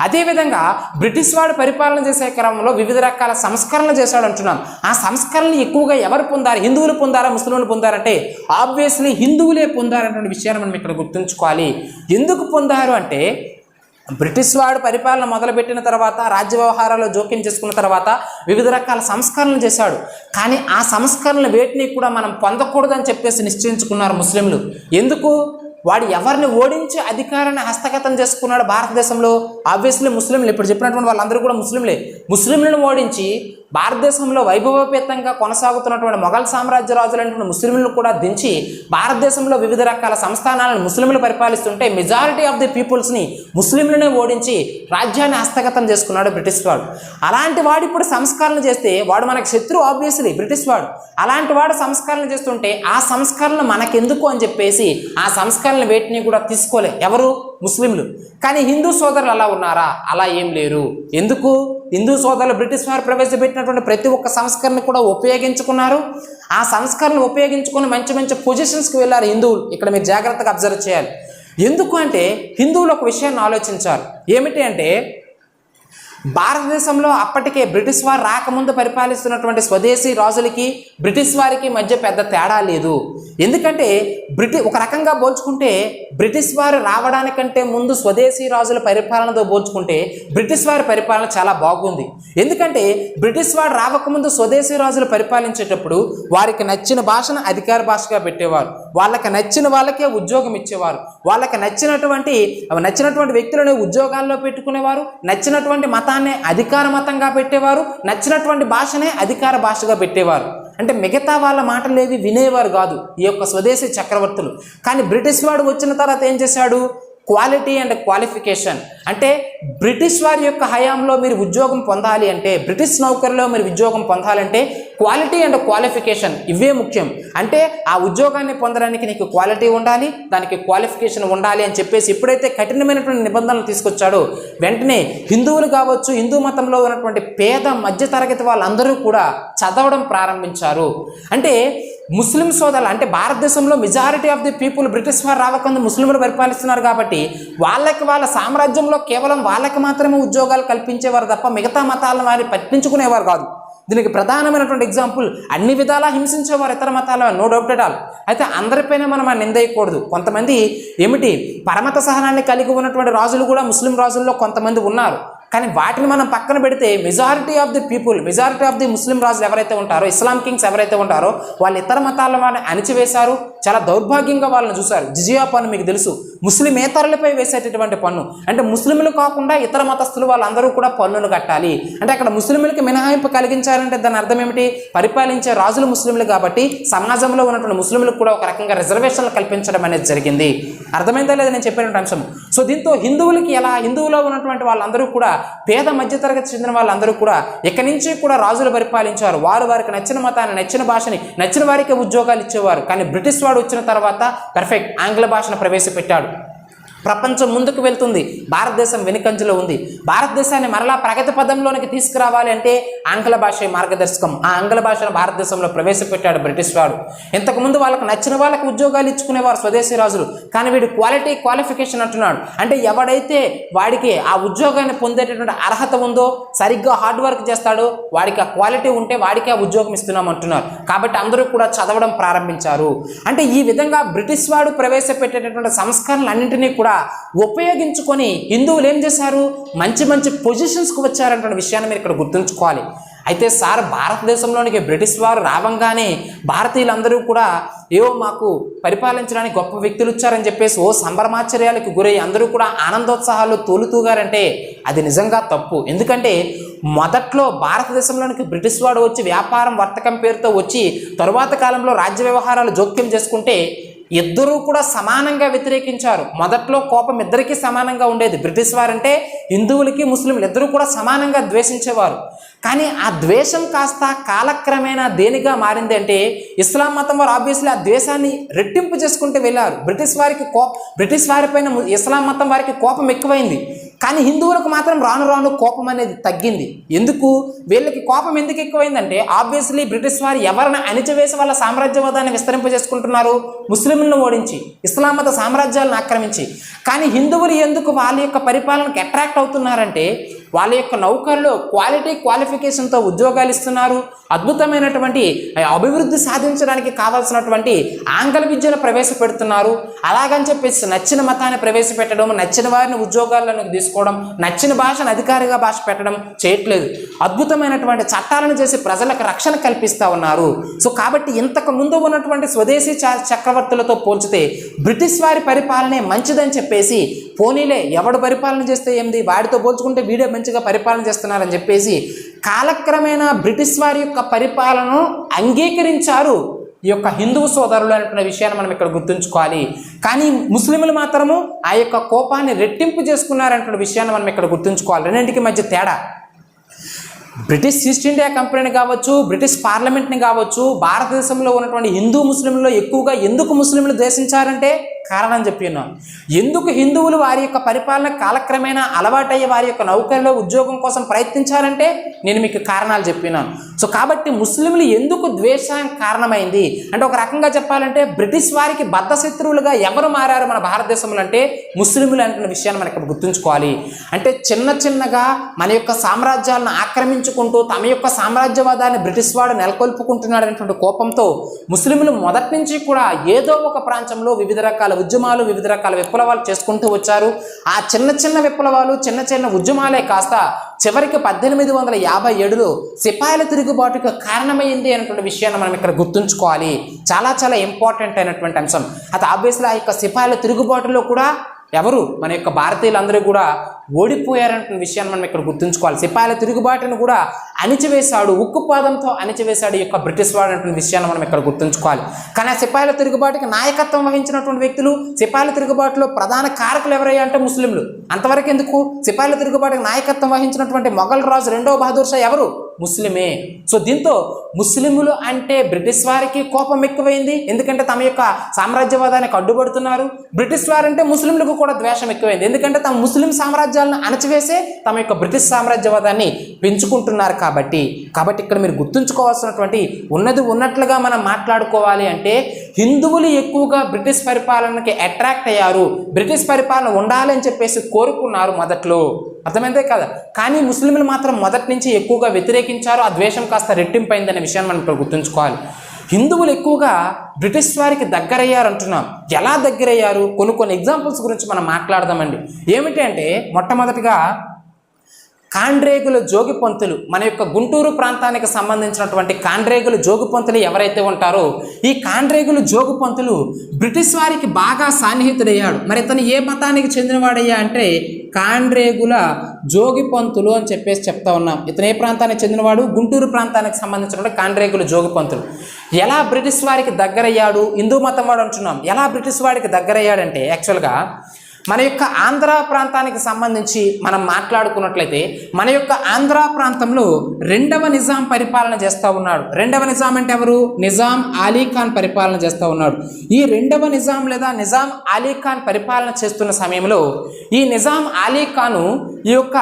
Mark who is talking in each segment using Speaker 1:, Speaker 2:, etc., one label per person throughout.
Speaker 1: అదేవిధంగా బ్రిటిష్ వాడు పరిపాలన చేసే క్రమంలో వివిధ రకాల సంస్కరణలు చేశాడు అంటున్నాం. ఆ సంస్కరణలు ఎక్కువగా ఎవరు పొందారు? హిందువులు పొందారా? ముస్లింలు పొందారంటే ఆబ్వియస్లీ హిందువులే పొందారనే విషయాన్ని మనం ఇక్కడ గుర్తుంచుకోవాలి. ఎందుకు పొందారు అంటే బ్రిటిష్ వాడు పరిపాలన మొదలుపెట్టిన తర్వాత రాజ్య వ్యవహారాల్లో జోక్యం చేసుకున్న తర్వాత వివిధ రకాల సంస్కరణలు చేశాడు. కానీ ఆ సంస్కరణలు వేటిని కూడా మనం పొందకూడదని చెప్పేసి నిశ్చయించుకున్నారు ముస్లింలు. ఎందుకు? వాడు ఎవరిని ఓడించి అధికారాన్ని హస్తగతం చేసుకున్నాడు భారతదేశంలో ఆబ్వియస్లీ ముస్లింలు ఇప్పుడు చెప్పినటువంటి వాళ్ళందరూ కూడా ముస్లింలే. ముస్లింలను ఓడించి భారతదేశంలో వైభవోపేతంగా కొనసాగుతున్నటువంటి మొఘల్ సామ్రాజ్య రాజులైనటువంటి ముస్లింలను కూడా దించి భారతదేశంలో వివిధ రకాల సంస్థానాలను ముస్లింలు పరిపాలిస్తుంటే మెజారిటీ ఆఫ్ ది పీపుల్స్ని ముస్లింలనే ఓడించి రాజ్యాన్ని హస్తగతం చేసుకున్నాడు బ్రిటిష్ వాడు. అలాంటి వాడు ఇప్పుడు సంస్కరణ చేస్తే వాడు మనకు శత్రువు ఆబ్వియస్లీ బ్రిటిష్ వాడు. అలాంటి వాడు సంస్కరణ చేస్తుంటే ఆ సంస్కరణ మనకెందుకు అని చెప్పేసి ఆ సంస్కరణ వేటిని కూడా తీసుకోలే. ఎవరు? ముస్లింలు. కానీ హిందూ సోదరులు అలా ఉన్నారా? అలా ఏం లేరు. ఎందుకు? హిందూ సోదరులు బ్రిటిష్ వారు ప్రవేశపెట్టినటువంటి ప్రతి ఒక్క సంస్కరణ కూడా ఉపయోగించుకున్నారు. ఆ సంస్కరణ ఉపయోగించుకొని మంచి మంచి పొజిషన్స్కి వెళ్ళారు హిందువులు. ఇక్కడ మీరు జాగ్రత్తగా అబ్జర్వ్ చేయాలి. ఎందుకు అంటే హిందువులు ఒక విషయాన్ని ఆలోచించారు. ఏమిటి అంటే భారతదేశంలో అప్పటికే బ్రిటిష్ వారు రాకముందు పరిపాలిస్తున్నటువంటి స్వదేశీ రాజులకి బ్రిటిష్ వారికి మధ్య పెద్ద తేడా లేదు. ఎందుకంటే బ్రిటి ఒక రకంగా పోల్చుకుంటే బ్రిటిష్ వారు రావడానికంటే ముందు స్వదేశీ రాజుల పరిపాలనతో పోల్చుకుంటే బ్రిటిష్ వారి పరిపాలన చాలా బాగుంది. ఎందుకంటే బ్రిటిష్ వారు రావకముందు స్వదేశీ రాజులు పరిపాలించేటప్పుడు వారికి నచ్చిన భాషను అధికార భాషగా పెట్టేవారు. వాళ్ళకి నచ్చిన వాళ్ళకే ఉద్యోగం ఇచ్చేవారు. వాళ్ళకి నచ్చినటువంటి నచ్చినటువంటి వ్యక్తులను ఉద్యోగాల్లో పెట్టుకునేవారు. నచ్చినటువంటి మతాన్ని అధికార మతంగా పెట్టేవారు నచ్చినటువంటి భాషనే అధికార భాషగా పెట్టేవారు. అంటే మిగతా వాళ్ళ మాటలేవి వినేవారు కాదు ఈ యొక్క స్వదేశీ చక్రవర్తులు. కానీ బ్రిటిష్ వాడు వచ్చిన తర్వాత ఏం చేశాడు? Quality and qualification. అంటే బ్రిటిష్ వారి యొక్క హయాంలో మీరు ఉద్యోగం పొందాలి అంటే బ్రిటిష్ నౌకర్లో మీరు ఉద్యోగం పొందాలంటే క్వాలిటీ అండ్ క్వాలిఫికేషన్ ఇవే ముఖ్యం. అంటే ఆ ఉద్యోగాన్ని పొందడానికి నీకు క్వాలిటీ ఉండాలి దానికి క్వాలిఫికేషన్ ఉండాలి అని చెప్పేసి ఎప్పుడైతే కఠినమైనటువంటి నిబంధనలు తీసుకొచ్చాడో వెంటనే హిందువులు కావచ్చు హిందూ మతంలో ఉన్నటువంటి పేద మధ్యతరగతి వాళ్ళందరూ కూడా చదవడం ప్రారంభించారు. అంటే ముస్లిం సోదరులు అంటే భారతదేశంలో majority of the people British వారు రావకుండా ముస్లింలు పరిపాలిస్తున్నారు కాబట్టి వాళ్ళకి వాళ్ళ సామ్రాజ్యంలో కేవలం వాళ్ళకి మాత్రమే ఉద్యోగాలు కల్పించేవారు తప్ప మిగతా మతాలను వారిని పట్టించుకునేవారు కాదు. దీనికి ప్రధానమైనటువంటి ఎగ్జాంపుల్ అన్ని విధాలా హింసించేవారు ఇతర మతాల నో డౌట్ ఆల్ అయితే అందరిపైన మనం నిందేయకూడదు కొంతమంది ఏమిటి పరమత సహనాన్ని కలిగి ఉన్నటువంటి రాజులు కూడా ముస్లిం రాజుల్లో కొంతమంది ఉన్నారు. కానీ వాటిని మనం పక్కన పెడితే majority of the people majority of the ముస్లిం రాజులు ఎవరైతే ఉంటారో ఇస్లాం కింగ్స్ ఎవరైతే ఉంటారో వాళ్ళు ఇతర మతాల వారిని అణిచివేశారు. చాలా దౌర్భాగ్యంగా వాళ్ళని చూశారు. జిజియా పన్ను మీకు తెలుసు. ముస్లిమేతరులపై వేసేటటువంటి పన్ను. అంటే ముస్లింలు కాకుండా ఇతర మతస్థులు వాళ్ళందరూ కూడా పన్నులు కట్టాలి. అంటే అక్కడ ముస్లింలకి మినహాయింపు కలిగించారంటే దాని అర్థం ఏమిటి? పరిపాలించే రాజులు ముస్లింలు కాబట్టి సమాజంలో ఉన్నటువంటి ముస్లింలకు కూడా ఒక రకంగా రిజర్వేషన్లు కల్పించడం అనేది జరిగింది. అర్థమైందా లేదా నేను చెప్పినటువంటి అంశం? సో దీంతో హిందువులకి ఎలా హిందువులో ఉన్నటువంటి వాళ్ళందరూ కూడా పేద మధ్యతరగతి చెందిన వాళ్ళందరూ కూడా ఇక్కడి నుంచి కూడా రాజులు పరిపాలించారు? వారు వారికి నచ్చిన మతాన్ని నచ్చిన భాషని నచ్చిన వారికి ఉద్యోగాలు ఇచ్చేవారు. కానీ బ్రిటిష్ వాడు వచ్చిన తర్వాత పర్ఫెక్ట్ ఆంగ్ల భాషను ప్రవేశపెట్టాడు. ప్రపంచం ముందుకు వెళ్తుంది. భారతదేశం వెనుకంజలో ఉంది. భారతదేశాన్ని మరలా ప్రగతి పదంలోనికి తీసుకురావాలి అంటే ఆంగ్ల భాష మార్గదర్శకం. ఆ ఆంగ్ల భాషను భారతదేశంలో ప్రవేశపెట్టాడు బ్రిటిష్ వాడు. ఇంతకుముందు వాళ్ళకు నచ్చిన వాళ్ళకి ఉద్యోగాలు ఇచ్చుకునేవారు స్వదేశీ రాజులు. కానీ వీడు క్వాలిటీ క్వాలిఫికేషన్ అంటున్నాడు. అంటే ఎవడైతే వాడికి ఆ ఉద్యోగాన్ని పొందేటటువంటి అర్హత ఉందో సరిగ్గా హార్డ్ వర్క్ చేస్తాడో వాడికి ఆ క్వాలిటీ ఉంటే వాడికి ఆ ఉద్యోగం ఇస్తున్నాం అంటున్నారు. కాబట్టి అందరూ కూడా చదవడం ప్రారంభించారు. అంటే ఈ విధంగా బ్రిటిష్ వాడు ప్రవేశపెట్టేటటువంటి సంస్కరణలు అన్నింటినీ కూడా ఉపయోగించుకొని హిందువులు ఏం చేశారు? మంచి మంచి పొజిషన్స్కి వచ్చారంటున్న విషయాన్ని మీరు ఇక్కడ గుర్తుంచుకోవాలి. అయితే సార్ భారతదేశంలోనికి బ్రిటిష్ వారు రావంగానే భారతీయులందరూ కూడా ఏవో మాకు పరిపాలించడానికి గొప్ప వ్యక్తులు వచ్చారని చెప్పేసి ఓ సంభ్రమాచర్యాలకు గురై అందరూ కూడా ఆనందోత్సాహాలు తోలుతూగారంటే అది నిజంగా తప్పు. ఎందుకంటే మొదట్లో భారతదేశంలోనికి బ్రిటిష్ వాడు వచ్చి వ్యాపారం వర్తకం పేరుతో వచ్చి తరువాత కాలంలో రాజ్య వ్యవహారాలు జోక్యం చేసుకుంటే ఇద్దరూ కూడా సమానంగా వ్యతిరేకించారు. మొదట్లో కోపం ఇద్దరికీ సమానంగా ఉండేది. బ్రిటిష్ వారంటే హిందువులకి ముస్లింలు ఇద్దరూ కూడా సమానంగా ద్వేషించేవారు. కానీ ఆ ద్వేషం కాస్త కాలక్రమేణా దేనిగా మారింది అంటే ఇస్లాం మతం వారు ఆబ్వియస్లీ ఆ ద్వేషాన్ని రెట్టింపు చేసుకుంటూ వెళ్ళారు. బ్రిటిష్ వారికి కో బ్రిటిష్ వారిపైన ఇస్లాం మతం వారికి కోపం ఎక్కువైంది. కానీ హిందువులకు మాత్రం రాను రాను కోపం అనేది తగ్గింది. ఎందుకు? వీళ్ళకి కోపం ఎందుకు ఎక్కువైందంటే ఆబ్వియస్లీ బ్రిటిష్ వారు ఎవరిని అణిచివేసి వాళ్ళ సామ్రాజ్యవాదాన్ని విస్తరింపజేసుకుంటున్నారు? ముస్లింలను ఓడించి ఇస్లాం మత సామ్రాజ్యాలను ఆక్రమించి. కానీ హిందువులు ఎందుకు వాళ్ళ యొక్క పరిపాలనకు అట్రాక్ట్ అవుతున్నారంటే వాళ్ళ యొక్క నౌకర్లో క్వాలిటీ క్వాలిఫికేషన్తో ఉద్యోగాలు ఇస్తున్నారు. అద్భుతమైనటువంటి అభివృద్ధి సాధించడానికి కావాల్సినటువంటి ఆంగ్ల విద్యను ప్రవేశపెడుతున్నారు. అలాగని చెప్పేసి నచ్చిన మతాన్ని ప్రవేశపెట్టడం నచ్చిన వారిని ఉద్యోగాల్లోకి తీసుకోవడం నచ్చిన భాషను అధికారిగా భాష పెట్టడం చేయట్లేదు. అద్భుతమైనటువంటి చట్టాలను చేసి ప్రజలకు రక్షణ కల్పిస్తూ ఉన్నారు. సో కాబట్టి ఇంతకు ముందు ఉన్నటువంటి స్వదేశీ చ- చక్రవర్తులతో పోల్చితే బ్రిటిష్ వారి పరిపాలనే మంచిదని చెప్పేసి పోనీలే ఎవడు పరిపాలన చేస్తే ఏంది వాడితో పోల్చుకుంటే వీడే మంచిగా పరిపాలన చేస్తున్నారని చెప్పేసి కాలక్రమేణా బ్రిటిష్ వారి యొక్క పరిపాలనను అంగీకరించారు ఈ యొక్క హిందువు సోదరులు అనేటువంటి విషయాన్ని మనం ఇక్కడ గుర్తుంచుకోవాలి. కానీ ముస్లింలు మాత్రము ఆ యొక్క కోపాన్ని రెట్టింపు చేసుకున్నారనేటువంటి విషయాన్ని మనం ఇక్కడ గుర్తుంచుకోవాలి. రెండింటికి మధ్య తేడా. బ్రిటిష్ ఈస్ట్ ఇండియా కంపెనీని కావచ్చు బ్రిటిష్ పార్లమెంట్ని కావచ్చు భారతదేశంలో ఉన్నటువంటి హిందూ ముస్లింలలో ఎక్కువగా ఎందుకు ముస్లింలు ద్వేషించారంటే కారణం చెప్పిన ఎందుకు హిందువులు వారి యొక్క పరిపాలన కాలక్రమేణా అలవాటయ్యే వారి యొక్క నౌకరిలో ఉద్యోగం కోసం ప్రయత్నించారంటే నేను మీకు కారణాలు చెప్పినాను సో కాబట్టి ముస్లింలు ఎందుకు ద్వేషం కారణమైంది? అంటే ఒక రకంగా చెప్పాలంటే బ్రిటిష్ వారికి బద్ధశత్రువులుగా ఎవరు మారారు మన భారతదేశంలో అంటే ముస్లింలు అంటున్న విషయాన్ని మనం ఇక్కడ గుర్తుంచుకోవాలి. అంటే చిన్న చిన్నగా మన యొక్క సామ్రాజ్యాలను ఆక్రమించుకుంటూ తమ యొక్క సామ్రాజ్యవాదాన్ని బ్రిటిష్ వాడు నెలకొల్పుకుంటున్నాడు అనేటువంటి కోపంతో ముస్లింలు మొదటి నుంచి కూడా ఏదో ఒక ప్రాంతంలో వివిధ రకాల ఉద్యమాలు వివిధ రకాల విప్లవాలు చేసుకుంటూ వచ్చారు. ఆ చిన్న చిన్న విప్లవాలు చిన్న చిన్న ఉద్యమాలే కాస్త చివరికి పద్దెనిమిది వందల యాభై ఏడులో సిపాయిల తిరుగుబాటుకు కారణమైంది అనేటువంటి విషయాన్ని మనం ఇక్కడ గుర్తుంచుకోవాలి. చాలా చాలా ఇంపార్టెంట్ అయినటువంటి అంశం. అది ఆబ్వియస్లీ ఆ యొక్క సిపాయిల తిరుగుబాటులో కూడా ఎవరు? మన యొక్క భారతీయులందరూ కూడా ఓడిపోయారంటున్న విషయాన్ని మనం ఇక్కడ గుర్తుంచుకోవాలి. సిపాయిల తిరుగుబాటును కూడా అణిచివేశాడు ఉక్కు పాదంతో అణిచివేశాడు యొక్క బ్రిటిష్ వాడు అంటున్న విషయాన్ని మనం ఇక్కడ గుర్తుంచుకోవాలి. కానీ ఆ సిపాయిల తిరుగుబాటుకి నాయకత్వం వహించినటువంటి వ్యక్తులు సిపాయిల తిరుగుబాటులో ప్రధాన కారకులు ఎవరయ్యా అంటే ముస్లింలు. అంతవరకు ఎందుకు? సిపాయిల తిరుగుబాటుకి నాయకత్వం వహించినటువంటి మొఘల్ రాజు రెండో బహదూర్ షా ఎవరు? ముస్లిమే. సో దీంతో ముస్లింలు అంటే బ్రిటిష్ వారికి కోపం ఎక్కువైంది. ఎందుకంటే తమ యొక్క సామ్రాజ్యవాదానికి అడ్డుపడుతున్నారు. బ్రిటిష్ వారంటే ముస్లింలకు కూడా ద్వేషం ఎక్కువైంది. ఎందుకంటే తమ ముస్లిం సామ్రాజ్యాలను అణచివేసే తమ యొక్క బ్రిటిష్ సామ్రాజ్యవాదాన్ని పెంచుకుంటున్నారు కాబట్టి. కాబట్టి ఇక్కడ మీరు గుర్తుంచుకోవాల్సినటువంటి ఉన్నది ఉన్నట్లుగా మనం మాట్లాడుకోవాలి అంటే హిందువులు ఎక్కువగా బ్రిటిష్ పరిపాలనకి అట్రాక్ట్ అయ్యారు. బ్రిటిష్ పరిపాలన ఉండాలి అని చెప్పేసి కోరుకున్నారు మొదట్లో. అర్థమైందే కదా? కానీ ముస్లింలు మాత్రం మొదటి నుంచి ఎక్కువగా వ్యతిరేకించారు. ఆ ద్వేషం కాస్త రెట్టింపైందనే విషయాన్ని మనం ఇక్కడ గుర్తుంచుకోవాలి. హిందువులు ఎక్కువగా బ్రిటిష్ వారికి దగ్గరయ్యారు అంటున్నాం. ఎలా దగ్గరయ్యారు? కొన్ని కొన్ని ఎగ్జాంపుల్స్ గురించి మనం మాట్లాడదామండి. ఏమిటి అంటే మొట్టమొదటిగా కాండ్రేగుల జోగి పంతులు మన యొక్క గుంటూరు ప్రాంతానికి సంబంధించినటువంటి కాండ్రేగుల జోగిపంతులు ఎవరైతే ఉంటారో ఈ కాండ్రేగుల జోగు పంతులు బ్రిటిష్ వారికి బాగా సాన్నిహితుడయ్యాడు. మరి ఇతను ఏ మతానికి చెందినవాడయ్యా అంటే కాండ్రేగుల జోగి పంతులు అని చెప్పేసి చెప్తా ఉన్నాం. ఇతను ఏ ప్రాంతానికి చెందినవాడు? గుంటూరు ప్రాంతానికి సంబంధించినటువంటి కాండ్రేగుల జోగిపంతులు ఎలా బ్రిటిష్ వారికి దగ్గరయ్యాడు? హిందూ మతం వాడు అంటున్నాం. ఎలా బ్రిటిష్ వాడికి దగ్గరయ్యాడంటే యాక్చువల్గా మన యొక్క ఆంధ్ర ప్రాంతానికి సంబంధించి మనం మాట్లాడుకున్నట్లయితే మన యొక్క ఆంధ్ర ప్రాంతంలో రెండవ నిజాం పరిపాలన చేస్తూ ఉన్నాడు. రెండవ నిజాం అంటే ఎవరు? నిజాం అలీ ఖాన్ పరిపాలన చేస్తూ ఉన్నాడు. ఈ రెండవ నిజాం లేదా నిజాం అలీ ఖాన్ పరిపాలన చేస్తున్న సమయంలో ఈ నిజాం అలీ ఖాను ఈ యొక్క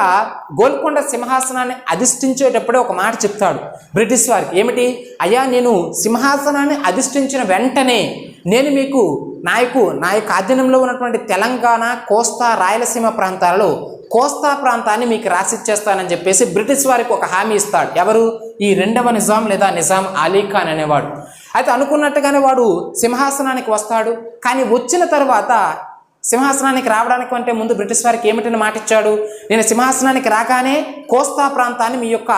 Speaker 1: గోల్కొండ సింహాసనాన్ని అధిష్ఠించేటప్పుడే ఒక మాట చెప్తాడు బ్రిటిష్ వారికి. ఏమిటి? అయ్యా నేను సింహాసనాన్ని అధిష్ఠించిన వెంటనే నేను మీకు నాయకు నా యొక్క ఆధీనంలో ఉన్నటువంటి తెలంగాణ కోస్తా రాయలసీమ ప్రాంతాలలో కోస్తా ప్రాంతాన్ని మీకు రాసిచ్చేస్తానని చెప్పేసి బ్రిటిష్ వారికి ఒక హామీ ఇస్తాడు. ఎవరు? ఈ రెండవ నిజాం లేదా నిజాం అలీ ఖాన్ అనేవాడు. అయితే అనుకున్నట్టుగానే వాడు సింహాసనానికి వస్తాడు. కానీ వచ్చిన తర్వాత సింహాసనానికి రావడానికి అంటే ముందు బ్రిటిష్ వారికి ఏమిటని మాటిచ్చాడు? నేను సింహాసనానికి రాగానే కోస్తా ప్రాంతాన్ని మీ యొక్క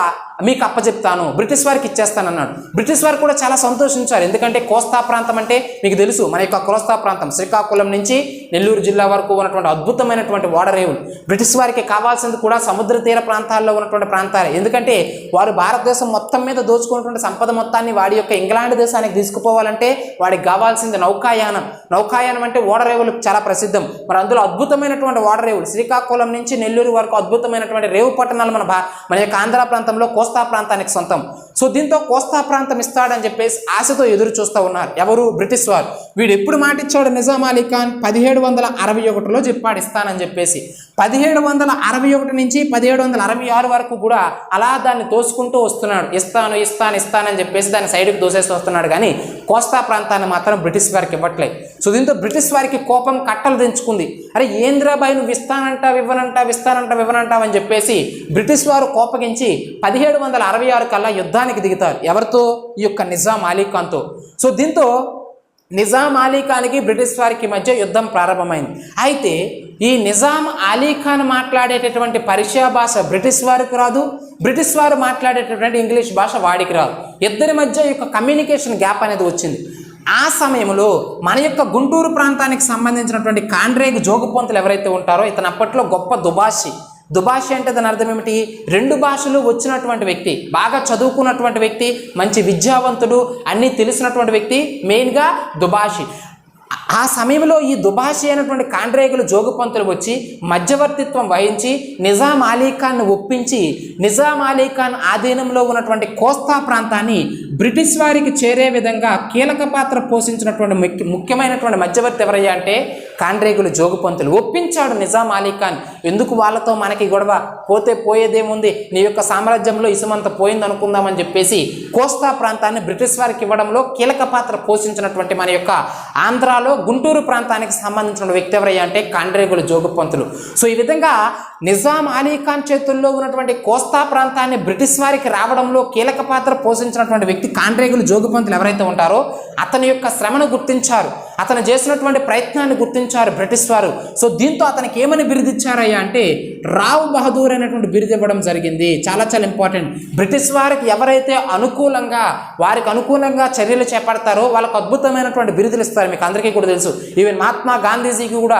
Speaker 1: మీకు అప్పచెప్తాను బ్రిటిష్ వారికి ఇచ్చేస్తానన్నాడు. బ్రిటిష్ వారు కూడా చాలా సంతోషించారు. ఎందుకంటే కోస్తా ప్రాంతం అంటే మీకు తెలుసు మన యొక్క కోస్తా ప్రాంతం శ్రీకాకుళం నుంచి నెల్లూరు జిల్లా వరకు ఉన్నటువంటి అద్భుతమైనటువంటి ఓడరేవులు బ్రిటిష్ వారికి కావాల్సింది కూడా సముద్ర తీర ప్రాంతాల్లో ఉన్నటువంటి ప్రాంతాలే. ఎందుకంటే వారు భారతదేశం మొత్తం మీద దోచుకున్నటువంటి సంపద మొత్తాన్ని వాడి యొక్క ఇంగ్లాండ్ దేశానికి తీసుకుపోవాలంటే వాడికి కావాల్సింది నౌకాయానం. నౌకాయానం అంటే ఓడరేవులు చాలా ప్రసిద్ధం. మరి అందులో అద్భుతమైనటువంటి ఓడరేవులు శ్రీకాకుళం నుంచి నెల్లూరు వరకు అద్భుతమైనటువంటి రేవు పట్టణాలు మన భా మన యొక్క ఆంధ్ర ప్రాంతంలో కోస్తా ప్రాంతానికి సొంతం. సో దీంతో కోస్తా ప్రాంతం ఇస్తాడని చెప్పేసి ఆశతో ఎదురు చూస్తూ ఉన్నారు. ఎవరు? బ్రిటిష్ వారు. వీడు ఎప్పుడు మాటిచ్చాడు నిజాం అలీ ఖాన్ పదిహేడు వందల అరవై ఒకటిలో చెప్పాడు ఇస్తానని చెప్పేసి. పదిహేడు వందల అరవై ఒకటి నుంచి పదిహేడు వందల అరవై ఆరు వరకు కూడా అలా దాన్ని తోసుకుంటూ వస్తున్నాడు. ఇస్తాను ఇస్తాను ఇస్తానని చెప్పేసి దాన్ని సైడ్కి దోసేస్తూ వస్తున్నాడు. కానీ కోస్తా ప్రాంతాన్ని మాత్రం బ్రిటిష్ వారికి ఇవ్వట్లేదు. సో దీంతో బ్రిటిష్ వారికి కోపం కట్టలు దించుకుంది. అరే ఏంద్రాబాయి నువ్వు ఇస్తానంటావు ఇవ్వనంటావు ఇస్తానంటావు ఇవ్వనంటావు అని చెప్పేసి బ్రిటిష్ వారు కోపగించి పదిహేడు వందల అరవై ఆరు కల్లా యుద్ధాన్ని యుద్ధానికి దిగుతారు. ఎవరితో? ఈ యొక్క నిజాం అలీ ఖాన్తో సో దీంతో నిజాం అలీ ఖాన్కి బ్రిటిష్ వారికి మధ్య యుద్ధం ప్రారంభమైంది. అయితే ఈ నిజాం అలీ ఖాన్ మాట్లాడేటటువంటి పర్షియా భాష బ్రిటిష్ వారికి రాదు. బ్రిటిష్ వారు మాట్లాడేటటువంటి ఇంగ్లీష్ భాష వాడికి రాదు. ఇద్దరి మధ్య ఈ యొక్క కమ్యూనికేషన్ గ్యాప్ అనేది వచ్చింది. ఆ సమయంలో మన యొక్క గుంటూరు ప్రాంతానికి సంబంధించినటువంటి కాండ్రేగ్ జోగుపంతులు ఎవరైతే ఉంటారో ఇతను అప్పట్లో గొప్ప దుబాషి. దుభాష అంటే దాని అర్థం ఏమిటి? రెండు భాషలు వచ్చినటువంటి వ్యక్తి బాగా చదువుకున్నటువంటి వ్యక్తి మంచి విద్యావంతుడు అన్నీ తెలిసినటువంటి వ్యక్తి మెయిన్గా దుభాషి. ఆ సమయంలో ఈ దుభాషి అయినటువంటి కాండ్రేగులు జోగుపంతులు వచ్చి మధ్యవర్తిత్వం వహించి నిజాం అలీ ఖాన్ను ఒప్పించి నిజాం అలీ ఖాన్ ఆధీనంలో ఉన్నటువంటి కోస్తా ప్రాంతాన్ని బ్రిటిష్ వారికి చేరే విధంగా కీలక పాత్ర పోషించినటువంటి ముఖ్య ముఖ్యమైనటువంటి మధ్యవర్తి ఎవరయ్యా అంటే కాండ్రేగులు జోగుపంతులు. ఒప్పించాడు నిజాం అలీ ఖాన్. ఎందుకు వాళ్ళతో మనకి గొడవ? పోతే పోయేదేముంది? నీ యొక్క సామ్రాజ్యంలో ఇసుమంత పోయింది అనుకుందామని చెప్పేసి కోస్తా ప్రాంతాన్ని బ్రిటిష్ వారికి ఇవ్వడంలో కీలక పాత్ర పోషించినటువంటి మన యొక్క ఆంధ్రాలో గుంటూరు ప్రాంతానికి సంబంధించిన వ్యక్తి ఎవరయ్యా అంటే కాండ్రేగులు జోగుపంతులు. సో ఈ విధంగా నిజాం అలీ ఖాన్ చేతుల్లో ఉన్నటువంటి కోస్తా ప్రాంతాన్ని బ్రిటిష్ వారికి రావడంలో కీలక పాత్ర పోషించినటువంటి వ్యక్తి కాండ్రేగులు జోగుపంతులు ఎవరైతే ఉంటారో అతని యొక్క శ్రమను గుర్తించారు. అతను చేసినటువంటి ప్రయత్నాన్ని గుర్తించారు బ్రిటిష్ వారు. సో దీంతో అతనికి ఏమని బిరుదిచ్చారయ్యా అంటే రావ్ బహదూర్ అనేటువంటి బిరుదు ఇవ్వడం జరిగింది. చాలా చాలా ఇంపార్టెంట్ బ్రిటిష్ వారికి ఎవరైతే అనుకూలంగా వారికి అనుకూలంగా చర్యలు చేపడతారో వాళ్ళకు అద్భుతమైనటువంటి బిరుదులు ఇస్తారు. మీకు అందరికీ కూడా తెలుసు. ఈవెన్ మహాత్మా గాంధీజీకి కూడా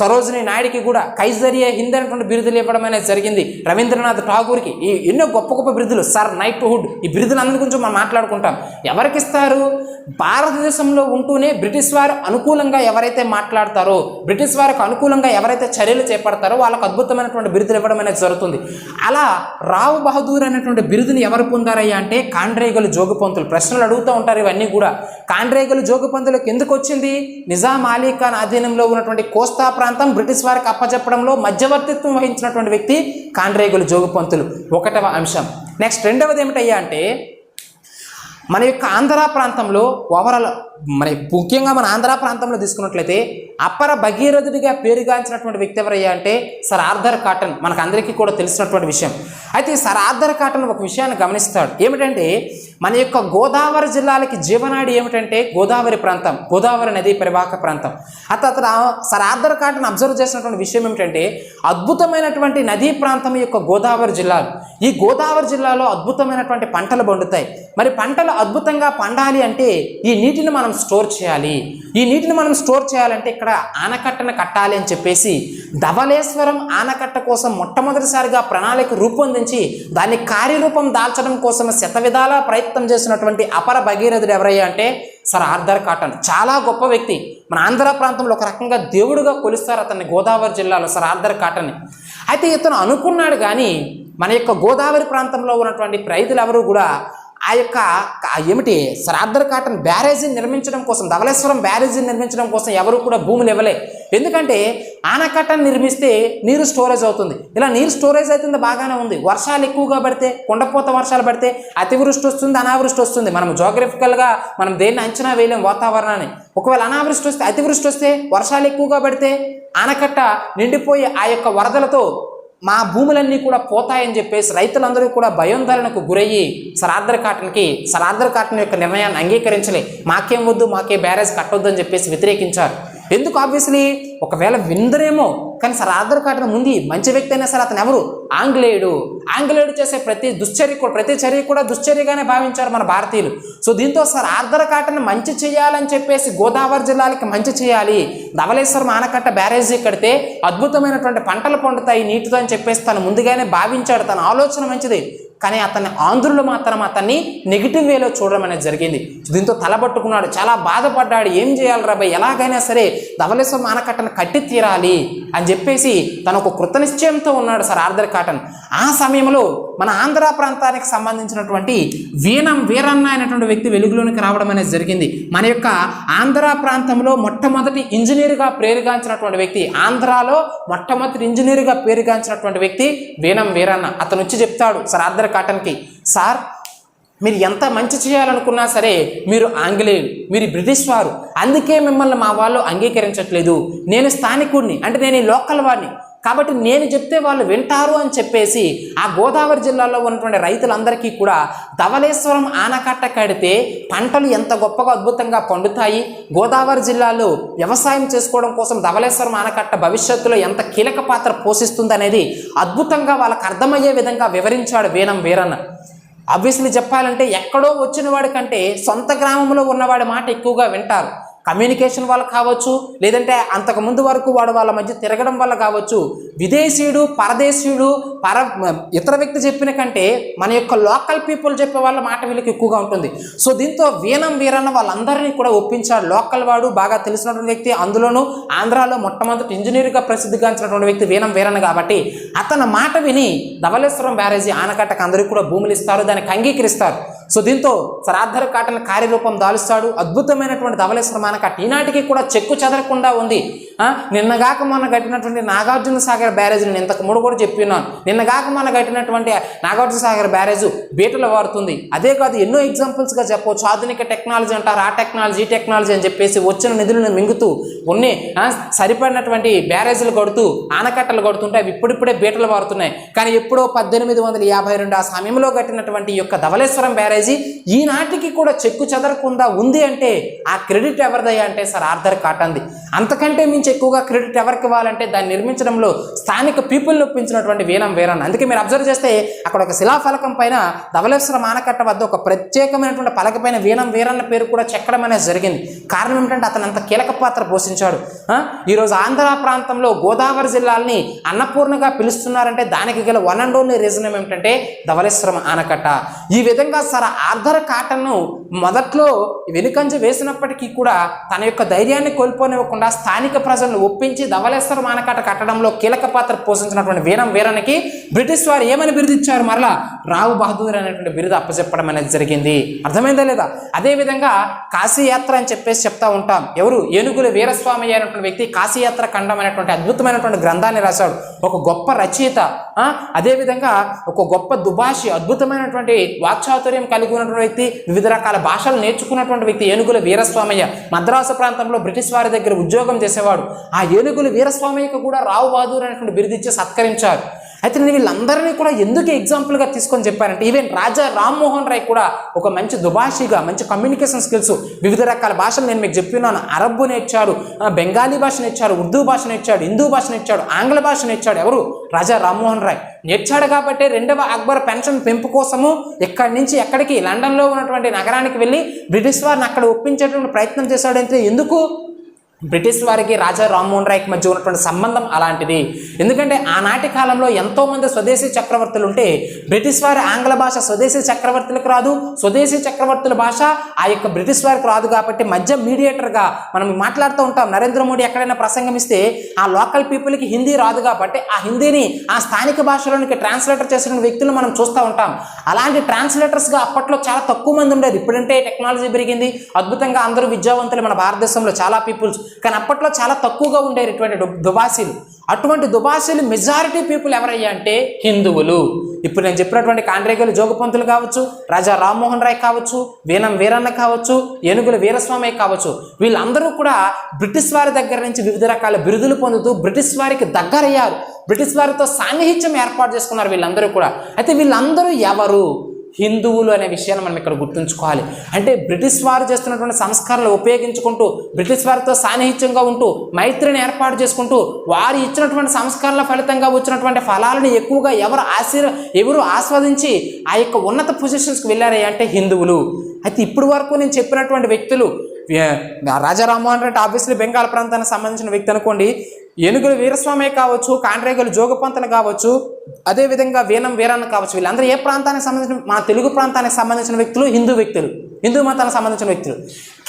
Speaker 1: సరోజిని నాయుడికి కూడా కైజరియా హింద్ అనేటువంటి బిరుదులు ఇవ్వడం అనేది జరిగింది. రవీంద్రనాథ్ ఠాగూర్కి ఈ ఎన్నో గొప్ప గొప్ప బిరుదులు సర్ నైట్ హుడ్ ఈ బిరుదులందరి గురించి మనం మాట్లాడుకుంటాం. ఎవరికి ఇస్తారు? భారతదేశంలో ఉంటూనే బ్రిటిష్ వారు అనుకూలంగా ఎవరైతే మాట్లాడతారో బ్రిటిష్ వారికి అనుకూలంగా ఎవరైతే చర్యలు చేపడతారో వాళ్ళకు అద్భుతమైనటువంటి బిరుదులు ఇవ్వడం అనేది జరుగుతుంది. అలా రావు బహదూర్ అనేటువంటి బిరుదుని ఎవరు పొందారయ్యా అంటే కాండ్రేగలు జోగుపంతులు. ప్రశ్నలు అడుగుతూ ఉంటారు ఇవన్నీ కూడా. కాండ్రేగలు జోగుపంతులకు ఎందుకు వచ్చింది? నిజాం అలీ ఖాన్ ఆధీనంలో ఉన్నటువంటి కోస్తా ప్రాంతం బ్రిటిష్ వారికి అప్పచెప్పడంలో మధ్యవర్తిత్వం వహించినటువంటి వ్యక్తి కాండ్రేగులు జోగుపంతులు. ఒకటవ అంశం. నెక్స్ట్ రెండవది ఏమిటయ్యా అంటే మన యొక్క ఆంధ్ర ప్రాంతంలో ఓవరాల్ మన ముఖ్యంగా మన ఆంధ్ర ప్రాంతంలో తీసుకున్నట్లయితే అప్పర భగీరథుడిగా పేరుగాంచినటువంటి వ్యక్తి ఎవరయ్యా అంటే సర్ ఆర్థర్ కాటన్. మనకు అందరికీ కూడా తెలిసినటువంటి విషయం. అయితే సర్ ఆర్థర్ కాటన్ ఒక విషయాన్ని గమనిస్తాడు. ఏమిటంటే మన యొక్క గోదావరి జిల్లాలకి జీవనాడి ఏమిటంటే గోదావరి ప్రాంతం గోదావరి నది పరివాహక ప్రాంతం. అత అతను సర్ ఆర్థర్ కాటన్ అబ్జర్వ్ చేసినటువంటి విషయం ఏమిటంటే అద్భుతమైనటువంటి నదీ ప్రాంతం యొక్క గోదావరి జిల్లాలు. ఈ గోదావరి జిల్లాలో అద్భుతమైనటువంటి పంటలు పండుతాయి. మరి పంటలు అద్భుతంగా పండాలి అంటే ఈ నీటిని మనం స్టోర్ చేయాలి. ఈ నీటిని మనం స్టోర్ చేయాలంటే ఇక్కడ ఆనకట్టను కట్టాలి అని చెప్పేసి ధవలేశ్వరం ఆనకట్ట కోసం మొట్టమొదటిసారిగా ప్రణాళిక రూపొందించి దాన్ని కార్యరూపం దాల్చడం కోసం శతవిధాల ప్రయత్నం చేసినటువంటి అపర భగీరథుడు ఎవరయ్యా అంటే సర్ ఆర్థర్ కాటన్. చాలా గొప్ప వ్యక్తి. మన ఆంధ్ర ప్రాంతంలో ఒక రకంగా దేవుడుగా కొలుస్తారు అతన్ని గోదావరి జిల్లాలో సర్ ఆర్థర్ కాటన్. అయితే ఇతను అనుకున్నాడు కానీ మన యొక్క గోదావరి ప్రాంతంలో ఉన్నటువంటి రైతులు ఎవరు కూడా ఆ యొక్క ఏమిటి? శ్రాద్ధర్ కాటన్ బ్యారేజీని నిర్మించడం కోసం ధవళేశ్వరం బ్యారేజీని నిర్మించడం కోసం ఎవరు కూడా భూములు ఇవ్వలే. ఎందుకంటే ఆనకట్టను నిర్మిస్తే నీరు స్టోరేజ్ అవుతుంది. ఇలా నీరు స్టోరేజ్ అవుతుంది బాగానే ఉంది. వర్షాలు ఎక్కువగా పడితే కుండపోత వర్షాలు పడితే అతివృష్టి వస్తుంది అనావృష్టి వస్తుంది. మనం జోగ్రఫికల్గా మనం దేన్ని అంచనా వేయలేం వాతావరణాన్ని. ఒకవేళ అనావృష్టి వస్తే అతివృష్టి వస్తే వర్షాలు ఎక్కువగా పడితే ఆనకట్ట నిండిపోయి ఆ యొక్క వరదలతో మా భూములన్నీ కూడా పోతాయని చెప్పేసి రైతులందరూ కూడా భయోందరణకు గురయ్యి సరార్థర్ కాటన్కి సరార్థర్ కాటన్ యొక్క నిర్ణయాన్ని అంగీకరించలే. మాకేం వద్దు మాకే బ్యారేజ్ కట్టొద్దు అని చెప్పేసి వ్యతిరేకించారు. ఎందుకు ఆబ్వియస్లీ ఒకవేళ విందరేమో కానీ సార్ ఆధార్ కార్డు ముందు మంచి వ్యక్తి అయినా సరే అతను ఎవరు? ఆంగ్లేయుడు. ఆంగ్లేయుడు చేసే ప్రతి దుశ్చర్య కూడా ప్రతి చర్య కూడా దుశ్చర్యగానే భావించారు మన భారతీయులు. సో దీంతో సార్ ఆర్థర్ కాటన్ మంచి చేయాలని చెప్పేసి గోదావరి జిల్లాలకి మంచి చేయాలి. ధవలేశ్వరం ఆనకట్ట బ్యారేజీ కడితే అద్భుతమైనటువంటి పంటలు పండుతాయి నీటితో అని చెప్పేసి తను ముందుగానే భావించాడు. తన ఆలోచన మంచిది. కానీ అతన్ని ఆంధ్రులు మాత్రం అతన్ని నెగిటివ్ వేలో చూడడం అనేది జరిగింది. దీంతో తలబట్టుకున్నాడు చాలా బాధపడ్డాడు. ఏం చేయాలి రాబాయ్ ఎలాగైనా సరే ధవలేశ్వరం ఆనకట్టను కట్టి తీరాలి అని చెప్పేసి తను ఒక కృతనిశ్చయంతో ఉన్నాడు సార్ ఆర్థర్ కాటన్. ఆ సమయంలో మన ఆంధ్ర ప్రాంతానికి సంబంధించినటువంటి వీణం వీరన్న అయినటువంటి వ్యక్తి వెలుగులోనికి రావడం అనేది జరిగింది. మన యొక్క ఆంధ్ర ప్రాంతంలో మొట్టమొదటి ఇంజనీర్గా పేరుగాంచినటువంటి వ్యక్తి ఆంధ్రాలో మొట్టమొదటి ఇంజనీర్గా పేరుగాంచినటువంటి వ్యక్తి వీణం వీరన్న. అతను వచ్చి చెప్తాడు సార్ ఆర్థర్ కాటన్కి సార్ మీరు ఎంత మంచి చేయాలనుకున్నా సరే మీరు ఆంగ్లేయులు మీరు బ్రిటిష్ వారు. అందుకే మిమ్మల్ని మా వాళ్ళు అంగీకరించట్లేదు. నేను స్థానికుడిని అంటే నేను ఈ లోకల్ వాడిని. కాబట్టి నేను చెప్తే వాళ్ళు వింటారు అని చెప్పేసి ఆ గోదావరి జిల్లాలో ఉన్నటువంటి రైతులందరికీ కూడా ధవలేశ్వరం ఆనకట్ట కడితే పంటలు ఎంత గొప్పగా అద్భుతంగా పండుతాయి? గోదావరి జిల్లాలో వ్యవసాయం చేసుకోవడం కోసం ధవలేశ్వరం ఆనకట్ట భవిష్యత్తులో ఎంత కీలక పాత్ర పోషిస్తుంది అనేది అద్భుతంగా వాళ్ళకు అర్థమయ్యే విధంగా వివరించాడు వీణం వీరన్న. ఆబ్వియస్లీ చెప్పాలంటే ఎక్కడో వచ్చిన వాడి కంటే సొంత గ్రామంలో ఉన్నవాడి మాట ఎక్కువగా వింటారు. కమ్యూనికేషన్ వల్ల కావచ్చు లేదంటే అంతకుముందు వరకు వాడు వాళ్ళ మధ్య తిరగడం వల్ల కావచ్చు విదేశీయుడు పరదేశీయుడు పర ఇతర వ్యక్తి చెప్పిన కంటే మన యొక్క లోకల్ పీపుల్ చెప్పే వాళ్ళ మాట వీళ్ళకి ఎక్కువగా ఉంటుంది. సో దీంతో వీణం వీరన్న వాళ్ళందరినీ కూడా ఒప్పించాడు. లోకల్ వాడు బాగా తెలిసినటువంటి వ్యక్తి అందులోనూ ఆంధ్రాలో మొట్టమొదటి ఇంజనీర్గా ప్రసిద్ధిగాంచినటువంటి వ్యక్తి వీణం వీరన్న కాబట్టి అతని మాట విని ధవళేశ్వరం బ్యారేజీ ఆనకట్టకు అందరికీ కూడా భూములు ఇస్తారు దానికి అంగీకరిస్తారు. సో దీంతో సరాధర్ కాటన్ కార్యరూపం దాలుస్తాడు. అద్భుతమైనటువంటి ధవలేశ్వర ఆనకట్ట ఈనాటికి కూడా చెక్కు చెదరకుండా ఉంది. నిన్నగాక మొన్న కట్టినటువంటి నాగార్జున సాగర్ బ్యారేజ్ నేను ఇంతకు మూడు కూడా చెప్పినాను నిన్నగాక మొన్న కట్టినటువంటి నాగార్జున సాగర్ బ్యారేజ్ బీటలు వాడుతుంది అదే కాదు ఎన్నో ఎగ్జాంపుల్స్గా చెప్పవచ్చు. ఆధునిక టెక్నాలజీ అంటారు ఆ టెక్నాలజీ ఈ టెక్నాలజీ అని చెప్పేసి వచ్చిన నిధులను మింగుతూ ఉన్ని సరిపడినటువంటి బ్యారేజీలు కడుతూ ఆనకట్టలు కడుతుంటే అవి ఇప్పుడిప్పుడే బీటలు వారుతున్నాయి. కానీ ఎప్పుడో పద్దెనిమిది వందల యాభై రెండు ఆ సమయంలో కట్టినటువంటి యొక్క ధవళేశ్వరం బ్యారేజ్ ఈనాటికి కూడా చెక్కు చెదరకుండా ఉంది అంటే ఆ క్రెడిట్ ఎవరిదయ్యా? అంటే సార్ ఆర్థర్ కాటంది అంతకంటే మించి ఎక్కువగా క్రెడిట్ ఎవరికి ఇవ్వాలంటే దాన్ని నిర్మించడంలో స్థానిక పీపుల్ని ఒప్పించినటువంటి వీణం వీరన్న. అందుకే మీరు అబ్జర్వ్ చేస్తే అక్కడ ఒక శిలాఫలకం పైన ధవళేశ్వరం ఆనకట్ట వద్ద ఒక ప్రత్యేకమైనటువంటి పలక పైన వీణం వీరన్న పేరు కూడా చెక్కడం అనేది జరిగింది. కారణం ఏమిటంటే అతను అంత కీలక పాత్ర పోషించాడు. ఈరోజు ఆంధ్ర ప్రాంతంలో గోదావరి జిల్లాల్ని అన్నపూర్ణగా పిలుస్తున్నారంటే దానికి గల వన్ అండ్ ఓన్లీ రీజన్ ఏమిటంటే ధవళేశ్వరం ఆనకట్ట ఈ విధంగా సార్ ఆర్థర్ కాటన్ను మొదట్లో వెనుకంజ వేసినప్పటికీ కూడా తన యొక్క ధైర్యాన్ని కోల్పోనివ్వకుండా స్థానిక ప్రజలను ఒప్పించి ధవళేశ్వరం మానకాట కట్టడంలో కీలక పాత్ర పోషించినటువంటి వీరం వీరనికి బ్రిటిష్ వారు ఏమని బిరుదిచ్చారు? మరలా రావు బహదూర్ అనేటువంటి బిరుదు అప్పచెప్పడం అనేది జరిగింది. అర్థమైందా లేదా? అదేవిధంగా కాశీయాత్ర అని చెప్పేసి చెప్తా ఉంటాం. ఎవరు? ఏనుగుల వీరస్వామి అయినటువంటి వ్యక్తి కాశీయాత్ర ఖండం అనేటువంటి అద్భుతమైనటువంటి గ్రంథాన్ని రాశాడు. ఒక గొప్ప రచయిత అదేవిధంగా ఒక గొప్ప దుభాషి అద్భుతమైనటువంటి వాక్చాతుర్యం కలిగి ఉన్నటువంటి వ్యక్తి వివిధ రకాల భాషలు నేర్చుకున్నటువంటి వ్యక్తి ఏనుగుల వీరస్వామయ్య. మద్రాసు ప్రాంతంలో బ్రిటిష్ వారి దగ్గర ఉద్యోగం చేసేవాడు. ఆ ఏనుగుల వీరస్వామయ్యకు కూడా రావు బహదూర్ అనేటువంటి బిరుదిచ్చి సత్కరించారు. అయితే నేను వీళ్ళందరినీ కూడా ఎందుకు ఎగ్జాంపుల్గా తీసుకొని చెప్పానంటే ఈవెన్ రాజా రామ్మోహన్ రాయ్ కూడా ఒక మంచి దుభాషిగా మంచి కమ్యూనికేషన్ స్కిల్స్ వివిధ రకాల భాషలు నేను మీకు చెప్పినాను. అరబ్బు నేర్చాడు బెంగాలీ భాష నేర్చాడు ఉర్దూ భాష నేర్చాడు హిందూ భాష నేర్చాడు ఆంగ్ల భాష నేర్చాడు ఎవరు? రాజా రామ్మోహన్ రాయ్. నేర్చాడు కాబట్టి రెండవ అక్బర్ పెన్షన్ పెంపు కోసము ఎక్కడి నుంచి ఎక్కడికి లండన్లో ఉన్నటువంటి నగరానికి వెళ్ళి బ్రిటిష్ వారిని అక్కడ ఒప్పించేటువంటి ప్రయత్నం చేశాడంటే ఎందుకు? బ్రిటిష్ వారికి రాజా రామ్మోహన్ రాయ్కి మధ్య ఉన్నటువంటి సంబంధం అలాంటిది. ఎందుకంటే ఆనాటి కాలంలో ఎంతోమంది స్వదేశీ చక్రవర్తులు ఉంటే బ్రిటిష్ వారి ఆంగ్ల భాష స్వదేశీ చక్రవర్తులకు రాదు. స్వదేశీ చక్రవర్తుల భాష ఆ యొక్క బ్రిటిష్ వారికి రాదు కాబట్టి మధ్య మీడియేటర్గా మనం మాట్లాడుతూ ఉంటాం. నరేంద్ర మోడీ ఎక్కడైనా ప్రసంగం ఇస్తే ఆ లోకల్ పీపుల్కి హిందీ రాదు కాబట్టి ఆ హిందీని ఆ స్థానిక భాషలోనికి ట్రాన్స్లేటర్ చేసిన వ్యక్తులు మనం చూస్తూ ఉంటాం. అలాంటి ట్రాన్స్లేటర్స్గా అప్పట్లో చాలా తక్కువ మంది ఉండేది. ఇప్పుడంటే టెక్నాలజీ పెరిగింది. అద్భుతంగా అందరూ విద్యావంతులు మన భారతదేశంలో. చాలా పీపుల్స్ కానీ అప్పట్లో చాలా తక్కువగా ఉండేటటువంటి దుబాసీలు. అటువంటి దుబాసీలు మెజారిటీ పీపుల్ ఎవరయ్యా అంటే హిందువులు. ఇప్పుడు నేను చెప్పినటువంటి కాండ్రేగలు జోగపంతులు కావచ్చు రాజా రామ్మోహన్ రాయ్ కావచ్చు వీణం వీరన్న కావచ్చు ఏనుగుల వీరస్వామి కావచ్చు. వీళ్ళందరూ కూడా బ్రిటిష్ వారి దగ్గర నుంచి వివిధ రకాల బిరుదులు పొందుతూ బ్రిటిష్ వారికి దగ్గరయ్యారు. బ్రిటిష్ వారితో సాన్నిహిత్యం ఏర్పాటు చేసుకున్నారు వీళ్ళందరూ కూడా. అయితే వీళ్ళందరూ ఎవరు? హిందువులు అనే విషయాన్ని మనం ఇక్కడ గుర్తుంచుకోవాలి. అంటే బ్రిటిష్ వారు చేస్తున్నటువంటి సంస్కరణలు ఉపయోగించుకుంటూ బ్రిటిష్ వారితో సాన్నిహిత్యంగా ఉంటూ మైత్రిని ఏర్పాటు చేసుకుంటూ వారు ఇచ్చినటువంటి సంస్కరణల ఫలితంగా వచ్చినటువంటి ఫలాలను ఎక్కువగా ఎవరు ఆశీర్ ఎవరు ఆస్వాదించి ఆ యొక్క ఉన్నత పొజిషన్స్కి వెళ్ళారే అంటే హిందువులు. అయితే ఇప్పటి వరకు నేను చెప్పినటువంటి వ్యక్తులు రాజారామోహన్ రాజా రామ్మోహన్ రెడ్డి ఆబ్వియస్లీ బెంగాల్ ప్రాంతానికి సంబంధించిన వ్యక్తి అనుకోండి ఏనుగులు వీరస్వామి కావచ్చు కాండ్రేగులు జోగపంతలు కావచ్చు అదేవిధంగా వీణం వీరన్న కావచ్చు. వీళ్ళందరూ ఏ ప్రాంతానికి సంబంధించిన మన తెలుగు ప్రాంతానికి సంబంధించిన వ్యక్తులు హిందూ వ్యక్తులు. హిందూ మతానికి సంబంధించిన వ్యక్తులు.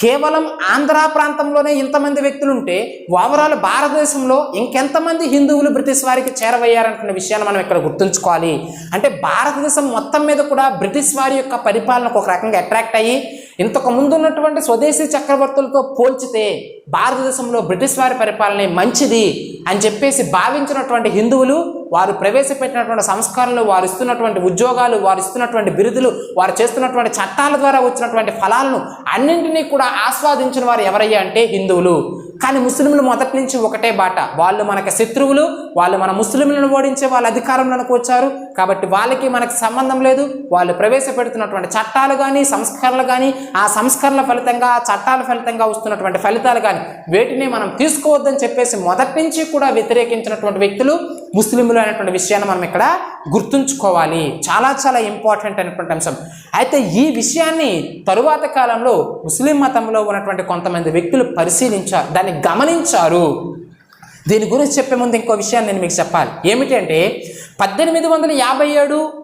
Speaker 1: కేవలం ఆంధ్ర ప్రాంతంలోనే ఇంతమంది వ్యక్తులు ఉంటే ఓవరాల్ భారతదేశంలో ఇంకెంతమంది హిందువులు బ్రిటిష్ వారికి చేరవయ్యారనుకున్న విషయాన్ని మనం ఇక్కడ గుర్తుంచుకోవాలి. అంటే భారతదేశం మొత్తం మీద కూడా బ్రిటిష్ వారి యొక్క పరిపాలనకు ఒక రకంగా అట్రాక్ట్ అయ్యి ఇంతకు ముందు ఉన్నటువంటి స్వదేశీ చక్రవర్తులతో పోల్చితే భారతదేశంలో బ్రిటిష్ వారి పరిపాలన మంచిది అని చెప్పేసి భావించినటువంటి హిందువులు వారు ప్రవేశపెట్టినటువంటి సంస్కరణలు వారు ఇస్తున్నటువంటి ఉద్యోగాలు వారు ఇస్తున్నటువంటి బిరుదులు వారు చేస్తున్నటువంటి చట్టాల ద్వారా వచ్చినటువంటి ఫలాలను అన్నింటినీ కూడా ఆస్వాదించిన వారు ఎవరయ్యా అంటే హిందువులు. కానీ ముస్లింలు మొదటి నుంచి ఒకటే బాట. వాళ్ళు మనకు శత్రువులు వాళ్ళు మన ముస్లింలను ఓడించే వాళ్ళ అధికారంలోకి వచ్చారు. కాబట్టి వాళ్ళకి మనకి సంబంధం లేదు. వాళ్ళు ప్రవేశపెడుతున్నటువంటి చట్టాలు కానీ సంస్కరణలు కానీ ఆ సంస్కరణల ఫలితంగా ఆ చట్టాల ఫలితంగా వస్తున్నటువంటి ఫలితాలు కానీ వేటిని మనం తీసుకోవద్దని చెప్పేసి మొదటి నుంచి కూడా వ్యతిరేకించినటువంటి వ్యక్తులు ముస్లింలు అనేటువంటి విషయాన్ని మనం ఇక్కడ గుర్తుంచుకోవాలి. చాలా చాలా ఇంపార్టెంట్ అనేటువంటి అంశం. అయితే ఈ విషయాన్ని తరువాత కాలంలో ముస్లిం మతంలో ఉన్నటువంటి కొంతమంది వ్యక్తులు పరిశీలించారు. దాన్ని గమనించారు. దీని గురించి చెప్పే ముందు ఇంకో విషయాన్ని నేను మీకు చెప్పాలి. ఏమిటంటే పద్దెనిమిది వందల యాభై ఏడు